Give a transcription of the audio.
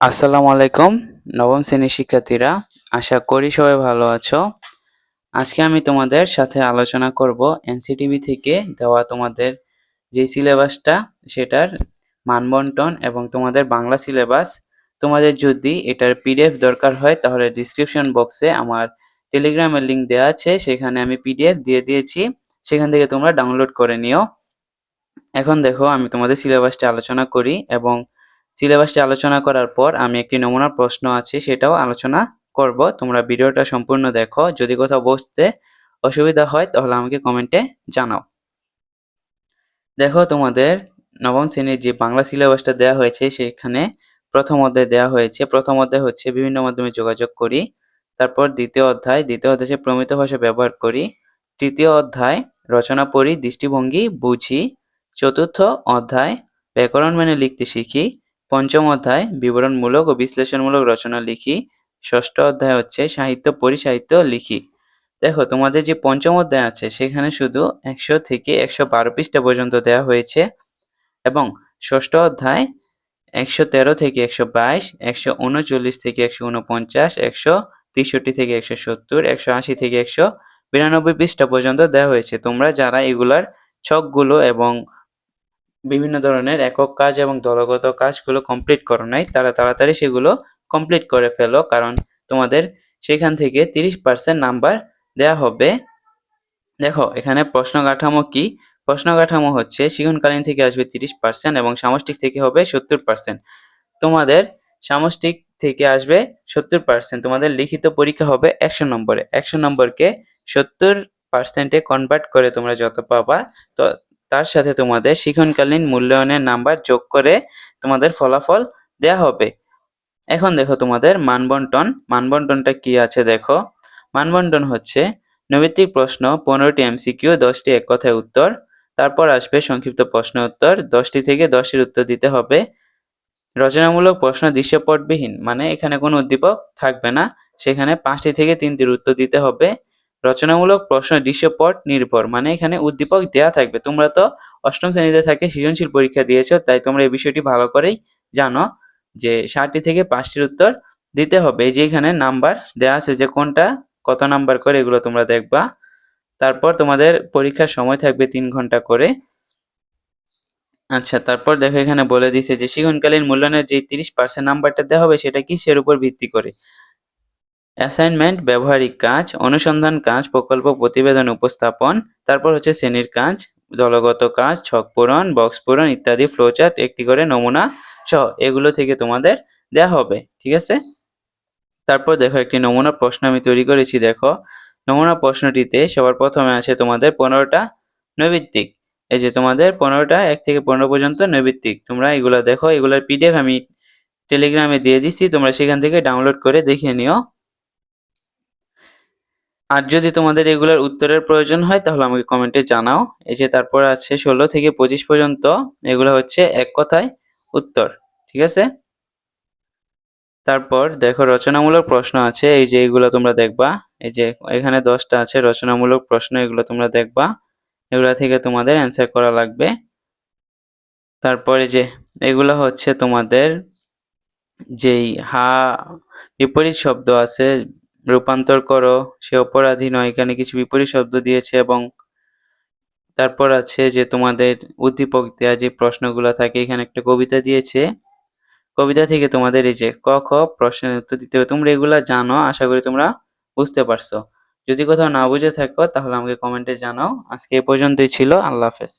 আসসালামু আলাইকুম, নবম শ্রেণির শিক্ষার্থীরা, আশা করি সবাই ভালো আছো। আজকে আমি তোমাদের সাথে আলোচনা করব এনসিটিভি থেকে দেওয়া তোমাদের যে সিলেবাসটা, সেটার মানবন্টন এবং তোমাদের বাংলা সিলেবাস। তোমাদের যদি এটার পিডিএফ দরকার হয়, তাহলে ডিসক্রিপশন বক্সে আমার টেলিগ্রামের লিঙ্ক দেওয়া আছে, সেখানে আমি পিডিএফ দিয়ে দিয়েছি, সেখান থেকে তোমরা ডাউনলোড করে নিও। এখন দেখো, আমি তোমাদের সিলেবাসটা আলোচনা করি এবং সিলেবাসটি আলোচনা করার পর আমি একটি নমুনা প্রশ্ন আছে, সেটাও আলোচনা করব। তোমরা ভিডিওটা সম্পূর্ণ দেখো। যদি কোথাও বুঝতে অসুবিধা হয়, তাহলে আমাকে কমেন্টে জানাও। দেখো, তোমাদের নবম শ্রেণির যে বাংলা সিলেবাসটা দেওয়া হয়েছে, সেখানে প্রথম অধ্যায় দেওয়া হয়েছে। প্রথম অধ্যায় হচ্ছে বিভিন্ন মাধ্যমে যোগাযোগ করি। তারপর দ্বিতীয় অধ্যায়, দ্বিতীয় অধ্যায়ে প্রমিত ভাষা ব্যবহার করি। তৃতীয় অধ্যায়, রচনা পড়ি, দৃষ্টিভঙ্গি বুঝি। চতুর্থ অধ্যায়, ব্যাকরণ মেনে লিখতে শিখি। পঞ্চম অধ্যায়, বিবরণমূলক ও বিশ্লেষণমূলক রচনা লিখি। ষষ্ঠ অধ্যায় হচ্ছে সাহিত্য পরিসাহিত্য লিখি। দেখো, তোমাদের যে পঞ্চম অধ্যায় আছে, সেখানে শুধু একশো থেকে একশো বারো পৃষ্ঠা পর্যন্ত দেওয়া হয়েছে এবং ষষ্ঠ অধ্যায় একশো তেরো থেকে একশো বাইশ, একশো উনচল্লিশ থেকে একশো উনপঞ্চাশ, একশো তেষট্টি থেকে একশো সত্তর, একশো আশি থেকে একশো বিরানব্বই পৃষ্ঠা পর্যন্ত দেওয়া হয়েছে। তোমরা যারা এগুলার ছকগুলো এবং বিভিন্ন ধরনের একক কাজ এবং দলগত কাজগুলো কমপ্লিট করো নাই, তারা তাড়াতাড়ি সেগুলো কমপ্লিট করে ফেলো, কারণ তোমাদের সেখান থেকে তিরিশ পার্সেন্ট নাম্বার দেয়া হবে। দেখো, এখানে প্রশ্ন কাঠামো কি? প্রশ্ন কাঠামো হচ্ছে, শিখনকালীন থেকে আসবে তিরিশ পার্সেন্ট এবং সামষ্টিক থেকে হবে সত্তর পার্সেন্ট তোমাদের সামষ্টিক থেকে আসবে সত্তর পার্সেন্ট তোমাদের লিখিত পরীক্ষা হবে একশো নম্বরে। একশো নম্বরকে সত্তর পার্সেন্টে কনভার্ট করে তোমরা যত পাবা তার সাথে তোমাদের শিখনকালীন মূল্যায়নের নাম্বার যোগ করে তোমাদের ফলাফল দেয়া হবে। এখন দেখো তোমাদের মানবন্টন। মানবন্টনটা কি আছে দেখো? মানবন্টন হচ্ছে নৈমিত্তিক প্রশ্ন, পনেরোটি এমসিকিউ দশটি এক কথায় উত্তর। তারপর আসবে সংক্ষিপ্ত প্রশ্ন উত্তর, দশটি থেকে দশটির উত্তর দিতে হবে। রচনামূলক প্রশ্ন দৃশ্যপটবিহীন মানে এখানে কোনো উদ্দীপক থাকবে না। সেখানে পাঁচটি থেকে তিনটির উত্তর দিতে হবে। রচনামূলক প্রশ্ন, দৃশ্যপট নির্ভর মানে এখানে উদ্দীপক দেয়া থাকবে। তোমরা তো অষ্টম শ্রেণীতে থাকে, সৃজনশীল পরীক্ষা দিয়েছ, তাই তোমরা এই বিষয়টি ভালো করেই জানো যে ষাটটি থেকে পাঁচটির উত্তর দিতে হবে যে এখানে নাম্বার দেওয়া আছে যে কোনটা, কত নাম্বার করে এগুলো তোমরা দেখবা। তারপর তোমাদের পরীক্ষার সময় থাকবে তিন ঘণ্টা করে। আচ্ছা তারপর দেখো এখানে বলে দিছে যে শিক্ষণকালীন মূল্যায়নের যে তিরিশ পার্সেন্ট নাম্বারটা দেওয়া হবে, সেটা কিসের উপর ভিত্তি করে? অ্যাসাইনমেন্ট, ব্যবহারিক কাজ, অনুসন্ধান কাজ, প্রকল্প, প্রতিবেদন, উপস্থাপন, তারপর হচ্ছে শ্রেণির কাজ, দলগত কাজ, ছক পূরণ বক্স পূরণ ইত্যাদি ফ্লোচার্ট একটি করে নমুনা সহ এগুলো থেকে তোমাদের দেয়া হবে, ঠিক আছে? তারপর দেখো একটি নমুনা প্রশ্ন আমি তৈরি করেছি, দেখো। নমুনা প্রশ্নটিতে সবার প্রথমে আছে তোমাদের পনেরোটা নৈবিত্তিক। এই যে তোমাদের পনেরোটা, এক থেকে পনেরো পর্যন্ত নৈবিত্তিক। তোমরা এগুলো দেখো, এগুলোর পিডিএফ আমি টেলিগ্রামে দিয়ে দিচ্ছি তোমরা সেখান থেকে ডাউনলোড করে দেখে নিও। আর যদি তোমাদের এগুলোর উত্তরের প্রয়োজন হয়, তাহলে আমাকে কমেন্টে জানাও। এই যে তারপর আছে ষোলো থেকে পঁচিশ পর্যন্ত, এগুলো হচ্ছে এক কথায় উত্তর, ঠিক আছে? তারপর দেখো রচনামূলক প্রশ্ন আছে, এই যে এগুলো তোমরা দেখবা। এই যে এখানে দশটা আছে, রচনামূলক প্রশ্ন, এগুলো তোমরা দেখবা। এগুলো থেকে তোমাদের অ্যান্সার করা লাগবে। তারপরে যে এগুলো হচ্ছে তোমাদের যেই হা, বিপরীত শব্দ আছে রূপান্তর করো। সে অপরাধী নয়। এখানে কিছু বিপরীত শব্দ দিয়েছে এবং তারপর আছে যে তোমাদের উদ্দীপক দেওয়া যে প্রশ্নগুলো থাকে, এখানে একটা কবিতা দিয়েছে। কবিতা থেকে তোমাদের এই যে ক, খ প্রশ্নের উত্তর দিতে হবে। তোমরা এগুলা জানো, আশা করি তোমরা বুঝতে পারছ। যদি কোথাও না বুঝে থাকো, তাহলে আমাকে কমেন্টে জানাও। আজকে এ পর্যন্তই ছিল। আল্লাহ হাফেজ।